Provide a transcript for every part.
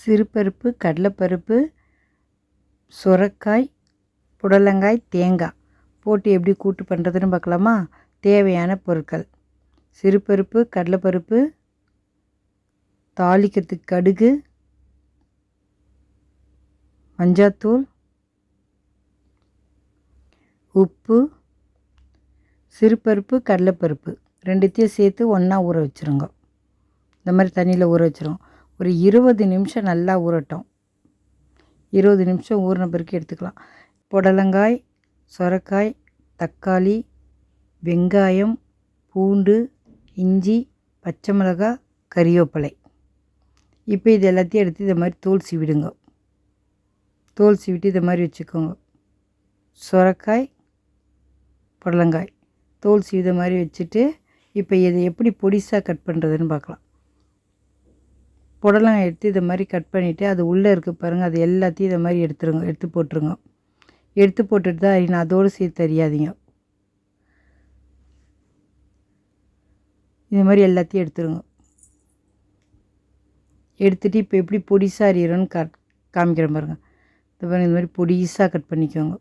சிறுபருப்பு கடலைப்பருப்பு சுரக்காய் புடலங்காய் தேங்காய். போட்டு எப்படி கூட்டு பண்ணுறதுன்னு பார்க்கலாமா? தேவையான பொருட்கள். சிறுபருப்பு கடலைப்பருப்பு தாளிக்கிறதுக்கு கடுகு மஞ்சாத்தூள் உப்பு சிறுபருப்பு கடலைப்பருப்பு. ரெண்டுத்தையும் சேர்த்து ஒன்றா ஊற வச்சுருங்க. இந்த மாதிரி தண்ணியில் ஊற வச்சுருவோம் ஒரு இருபது நிமிஷம் நல்லா ஊறட்டும். இருபது நிமிஷம் ஊறின பிறகு எடுத்துக்கலாம். புடலங்காய் சொரக்காய் தக்காளி வெங்காயம் பூண்டு இஞ்சி பச்சை மிளகாய் கறிவேப்பிலை. இப்போ இது எல்லாத்தையும் எடுத்து இதை மாதிரி தோல் சீவிடுங்க. தோல் சீவிட்டு இதை மாதிரி வச்சுக்கோங்க. சொரக்காய் புடலங்காய். தோல் சீவித மாதிரி வச்சுட்டு இப்போ இதை எப்படி பொடிசாக கட் பண்ணுறதுன்னு பார்க்கலாம். புடலங்காய் எடுத்து இதை மாதிரி கட் பண்ணிவிட்டு அது உள்ளே இருக்க பாருங்கள் அது எல்லாத்தையும் இதை மாதிரி எடுத்துருங்க எடுத்து போட்டுருங்க. எடுத்து போட்டுட்டு தான் நான் அதோடு சேர்த்து தெரியாதீங்க இது மாதிரி எல்லாத்தையும் எடுத்துருங்க. எடுத்துகிட்டு இப்போ எப்படி பொடிசாக அரியிறோன்னு கட் காமிக்கிற பாருங்கள் இந்த பாருங்க இந்த மாதிரி பொடிசாக கட் பண்ணிக்கோங்க.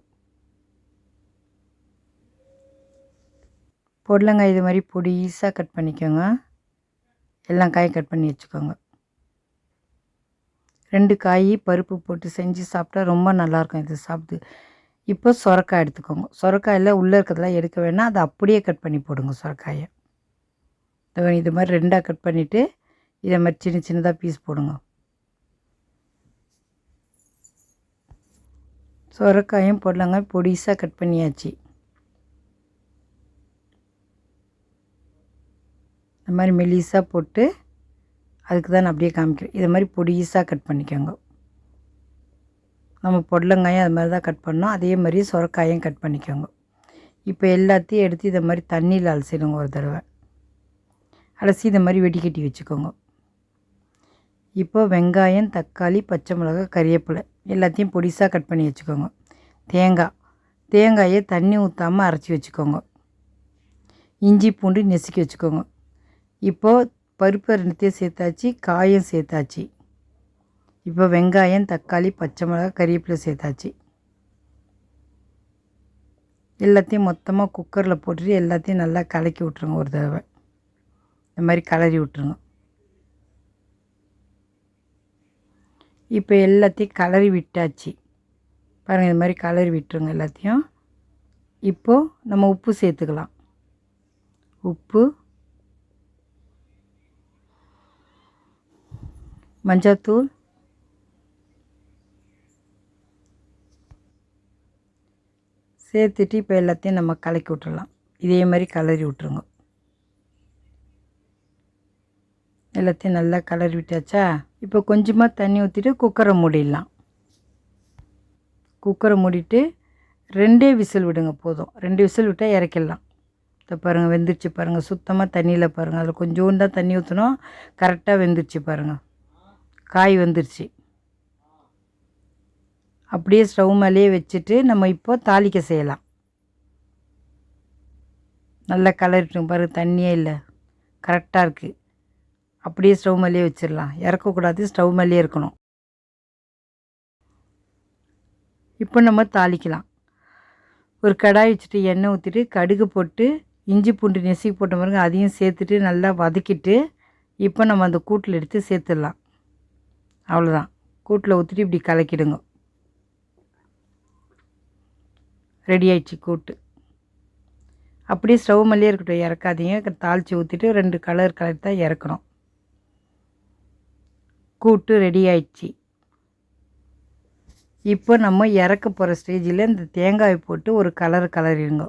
புடலங்காய் இது மாதிரி பொடிசாக கட் பண்ணிக்கோங்க. எல்லாம் காயும் கட் பண்ணி வச்சுக்கோங்க. ரெண்டு காய் பருப்பு போட்டு செஞ்சு சாப்பிட்டா ரொம்ப நல்லாயிருக்கும் இது சாப்பிட்டு. இப்போ சொரக்காய் எடுத்துக்கோங்க. சுரக்காயில் உள்ளே இருக்கிறதெல்லாம் எடுக்க வேணாம். அதை அப்படியே கட் பண்ணி போடுங்க சுரக்காயை. இது மாதிரி ரெண்டாக கட் பண்ணிவிட்டு இதை மாதிரி சின்ன சின்னதாக பீஸ் போடுங்க. சொரக்காயும் போடலாங்க பொடிசாக கட் பண்ணியாச்சு. இந்த மாதிரி மெலிசாக போட்டு அதுக்கு தான் நான் அப்படியே காமிக்கிறேன். இதை மாதிரி பொடிசாக கட் பண்ணிக்கோங்க. நம்ம பொடலங்காயும் அது மாதிரி தான் கட் பண்ணோம். அதே மாதிரி சுரக்காயும் கட் பண்ணிக்கோங்க. இப்போ எல்லாத்தையும் எடுத்து இதை மாதிரி தண்ணியில் அலசிடுங்க ஒரு தடவை. அலசி இதை மாதிரி வெடிக்கட்டி வச்சுக்கோங்க. இப்போ வெங்காயம் தக்காளி பச்சை மிளகாய் கறிவேப்பிலை எல்லாத்தையும் பொடிசாக கட் பண்ணி வச்சுக்கோங்க. தேங்காய். தேங்காயை தண்ணி ஊற்றாமல் அரைச்சி வச்சுக்கோங்க. இஞ்சி பூண்டு நெசுக்கி வச்சுக்கோங்க. இப்போது பருப்பு ரெண்டுத்தையும் சேர்த்தாச்சு காயும் சேர்த்தாச்சு. இப்போ வெங்காயம் தக்காளி பச்சை மிளகா கறிவேப்பிலை சேர்த்தாச்சு. எல்லாத்தையும் மொத்தமாக குக்கரில் போட்டுட்டு எல்லாத்தையும் நல்லா கலக்கி விட்ருங்க ஒரு தடவை. இந்த மாதிரி கலரி விட்ருங்க இப்போ எல்லாத்தையும் கலரி விட்டாச்சு. பாருங்கள் இது மாதிரி கலரி விட்டுருங்க எல்லாத்தையும். இப்போது நம்ம உப்பு சேர்த்துக்கலாம். உப்பு மஞ்சத்தூள். சேர்த்துட்டு இப்போ எல்லாத்தையும் நம்ம கலக்கி விட்டுடலாம் இதே மாதிரி கலரி விட்ருங்க எல்லாத்தையும் நல்லா கலரி விட்டாச்சா? இப்போ கொஞ்சமாக தண்ணி ஊற்றிட்டு குக்கரை மூடிடலாம். குக்கரை மூடிட்டு ரெண்டே விசில் விடுங்க போதும். ரெண்டு விசில் விட்டால் இறக்கிடலாம். இதை பாருங்கள் வெந்துருச்சு பாருங்கள் சுத்தமாக தண்ணியில் பாருங்கள் அதில் கொஞ்சோண்டு தான் தண்ணி ஊற்றணும் கரெக்டாக வெந்துருச்சு பாருங்கள் காய் வந்துருச்சு. அப்படியே ஸ்டவ் மேலேயே வச்சுட்டு நம்ம இப்போ தாளிக்க செய்யலாம். நல்லா கலரிட்டோம் பாரு தண்ணியே இல்லை. கரெக்டாக இருக்குது அப்படியே ஸ்டவ் மேலேயே வச்சிடலாம். இறக்கக்கூடாது ஸ்டவ் மேலேயே இருக்கணும். இப்போ நம்ம தாளிக்கலாம். ஒரு கடாய் வச்சுட்டு எண்ணெய் ஊற்றிட்டு கடுகு போட்டு இஞ்சி பூண்டு நெசிக்கு போட்ட பாருங்க அதையும் சேர்த்துட்டு நல்லா வதக்கிட்டு இப்போ நம்ம அந்த கூட்டில் எடுத்து சேர்த்துடலாம். அவ்வளோதான் கூட்டில் ஊற்றிட்டு இப்படி கலக்கிடுங்க. ரெடி ஆயிடுச்சு கூட்டு. அப்படியே ஸ்டவ் மேலேயே இருக்கட்டும் இறக்காதீங்க. தாளித்து ஊற்றிட்டு ரெண்டு கலர் கலர் தான் இறக்கணும். கூட்டு ரெடி ஆயிடுச்சு. இப்போ நம்ம இறக்க போகிற ஸ்டேஜில் இந்த தேங்காய் போட்டு ஒரு கலர் கலரிடுங்க.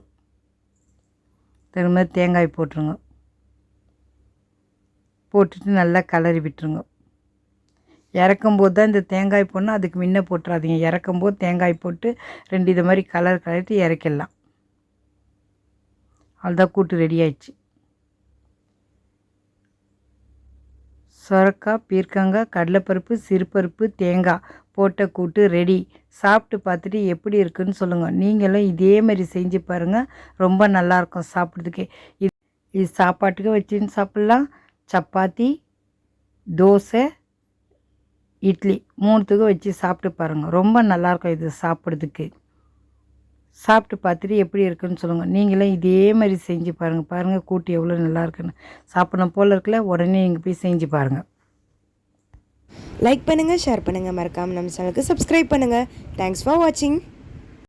திரும்ப தேங்காய் போட்டுருங்க. போட்டுட்டு நல்லா கலரி விட்டுருங்க. இறக்கும்போது தான் இந்த தேங்காய் போடணும் அதுக்கு முன்ன போட்டுறாதீங்க. இறக்கும்போது தேங்காய் போட்டு ரெண்டு இது மாதிரி கலர் கலரிட்டு இறக்கிடலாம். அவ்வளோதான் கூட்டு ரெடி ஆயிடுச்சு. சொரக்காய் பீர்க்கங்காய் கடலைப்பருப்பு சிறுபருப்பு தேங்காய் போட்ட கூட்டு ரெடி சாப்பிட்டு பார்த்துட்டு எப்படி இருக்குன்னு சொல்லுங்கள் நீங்களும் இதே மாதிரி செஞ்சு பாருங்கள் ரொம்ப நல்லாயிருக்கும் சாப்பிட்றதுக்கே. இது இது சாப்பாட்டுக்கு வச்சுன்னு சாப்பிட்லாம். சப்பாத்தி தோசை இட்லி மூணுத்துக்கும் வச்சு சாப்பிட்டு பாருங்கள் ரொம்ப நல்லாயிருக்கும் இது சாப்பிட்றதுக்கு. சாப்பிட்டு பார்த்துட்டு எப்படி இருக்குன்னு சொல்லுங்கள் நீங்களும் இதே மாதிரி செஞ்சு பாருங்கள் பாருங்கள் கூட்டு எவ்வளோ நல்லா இருக்குன்னு சாப்பிடணும் போல் இருக்கல உடனே நீங்கள் போய் செஞ்சு பாருங்கள் லைக் பண்ணுங்கள் ஷேர் பண்ணுங்கள் மறக்காமல் நம்ம சேனலுக்கு சப்ஸ்கிரைப் பண்ணுங்கள் தேங்க்ஸ் ஃபார் வாட்சிங்